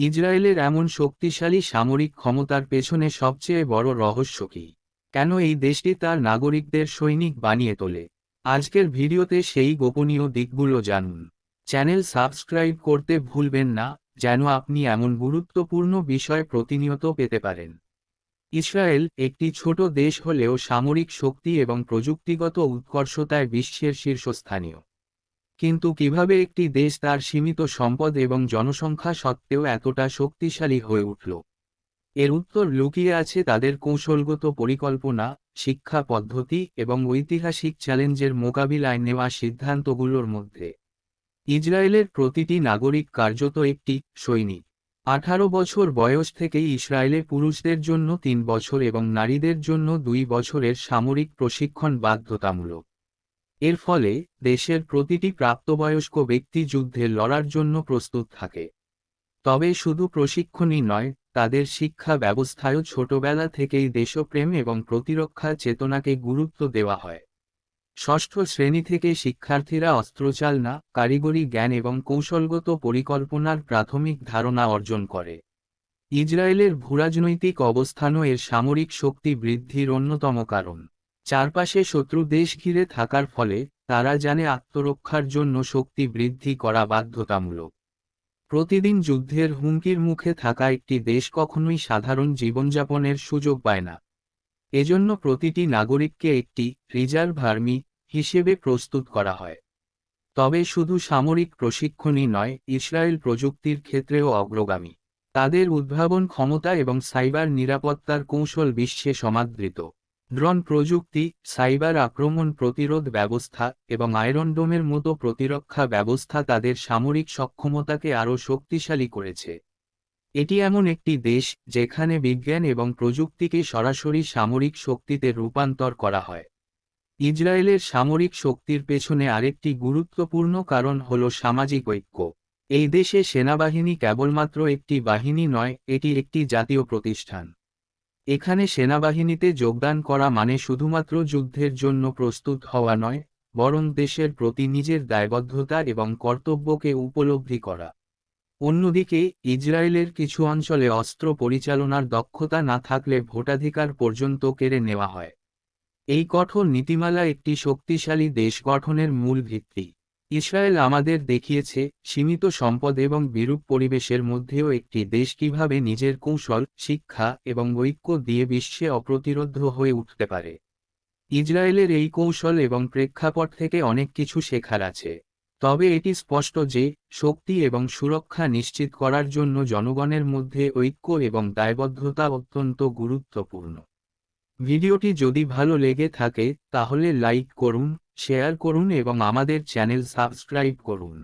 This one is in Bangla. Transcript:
ইসরায়েলের এমন শক্তিশালী সামরিক ক্ষমতার পেছনে সবচেয়ে বড় রহস্য কি? কেন এই দেশটি তার নাগরিকদের সৈনিক বানিয়ে তোলে? আজকের ভিডিওতে সেই গোপনীয় দিকগুলো জানুন। চ্যানেল সাবস্ক্রাইব করতে ভুলবেন না, যেন আপনি এমন গুরুত্বপূর্ণ বিষয় প্রতিনিয়ত পেতে পারেন। ইসরায়েল একটি ছোট দেশ হলেও সামরিক শক্তি এবং প্রযুক্তিগত উৎকর্ষতায় বিশ্বের শীর্ষস্থানীয়। কিন্তু কীভাবে একটি দেশ তার সীমিত সম্পদ এবং জনসংখ্যা সত্ত্বেও এতটা শক্তিশালী হয়ে উঠল? এর উত্তর লুকিয়ে আছে তাদের কৌশলগত পরিকল্পনা, শিক্ষা পদ্ধতি এবং ঐতিহাসিক চ্যালেঞ্জের মোকাবিলায় নেওয়া সিদ্ধান্তগুলোর মধ্যে। ইসরায়েলের প্রতিটি নাগরিক কার্যত একটি সৈনিক। আঠারো বছর বয়স থেকেই ইসরায়েলে পুরুষদের জন্য তিন বছর এবং নারীদের জন্য দুই বছরের সামরিক প্রশিক্ষণ বাধ্যতামূলক। এর ফলে দেশের প্রতিটি প্রাপ্তবয়স্ক ব্যক্তি যুদ্ধে লড়ার জন্য প্রস্তুত থাকে। তবে শুধু প্রশিক্ষণই নয়, তাদের শিক্ষা ব্যবস্থায়ও ছোটবেলা থেকেই দেশপ্রেম এবং প্রতিরক্ষা চেতনাকে গুরুত্ব দেওয়া হয়। ষষ্ঠ শ্রেণি থেকে শিক্ষার্থীরা অস্ত্রচালনা, কারিগরি জ্ঞান এবং কৌশলগত পরিকল্পনার প্রাথমিক ধারণা অর্জন করে। ইসরায়েলের ভূরাজনৈতিক অবস্থানও এর সামরিক শক্তি বৃদ্ধির অন্যতম কারণ। চারপাশে শত্রু দেশ ঘিরে থাকার ফলে তারা জানে আত্মরক্ষার জন্য শক্তি বৃদ্ধি করা বাধ্যতামূলক। প্রতিদিন যুদ্ধের হুমকির মুখে থাকা একটি দেশ কখনোই সাধারণ জীবনযাপনের সুযোগ পায় না। এজন্য প্রতিটি নাগরিককে একটি রিজার্ভ আর্মি হিসেবে প্রস্তুত করা হয়। তবে শুধু সামরিক প্রশিক্ষণই নয়, ইসরায়েল প্রযুক্তির ক্ষেত্রেও অগ্রগামী। তাদের উদ্ভাবন ক্ষমতা এবং সাইবার নিরাপত্তার কৌশল বিশ্বে সমাদৃত। ড্রোন প্রযুক্তি, সাইবার আক্রমণ প্রতিরোধ ব্যবস্থা এবং আয়রন ডোমের মতো প্রতিরক্ষা ব্যবস্থা তাদের সামরিক সক্ষমতাকে আরও শক্তিশালী করেছে। এটি এমন একটি দেশ যেখানে বিজ্ঞান এবং প্রযুক্তিকে সরাসরি সামরিক শক্তিতে রূপান্তর করা হয়। ইসরায়েলের সামরিক শক্তির পেছনে আরেকটি গুরুত্বপূর্ণ কারণ হল সামাজিক ঐক্য। এই দেশে সেনাবাহিনী কেবলমাত্র একটি বাহিনী নয়, এটি একটি জাতীয় প্রতিষ্ঠান। এখানে সেনাবাহিনীতে যোগদান করা মানে শুধুমাত্র যুদ্ধের জন্য প্রস্তুত হওয়া নয়, বরং দেশের প্রতি নিজের দায়বদ্ধতা এবং কর্তব্যকে উপলব্ধি করা। অন্যদিকে, ইসরায়েলের কিছু অঞ্চলে অস্ত্র পরিচালনার দক্ষতা না থাকলে ভোটাধিকার পর্যন্ত কেড়ে নেওয়া হয়। এই কঠোর নীতিমালা একটি শক্তিশালী দেশ গঠনের মূল ভিত্তি। ইসরায়েল আমাদের দেখিয়েছে, সীমিত সম্পদ এবং বিরূপ পরিবেশের মধ্যেও একটি দেশ কীভাবে নিজের কৌশল, শিক্ষা এবং ঐক্য দিয়ে বিশ্বে অপ্রতিরোধ হয়ে উঠতে পারে। ইসরায়েলের এই কৌশল এবং প্রেক্ষাপট থেকে অনেক কিছু শেখার আছে। তবে এটি স্পষ্ট যে, শক্তি এবং সুরক্ষা নিশ্চিত করার জন্য জনগণের মধ্যে ঐক্য এবং দায়বদ্ধতা অত্যন্ত গুরুত্বপূর্ণ। ভিডিওটি যদি ভালো লেগে থাকে, তাহলে লাইক করুন শেয়ার করুন এবং আমাদের চ্যানেল সাবস্ক্রাইব করুন।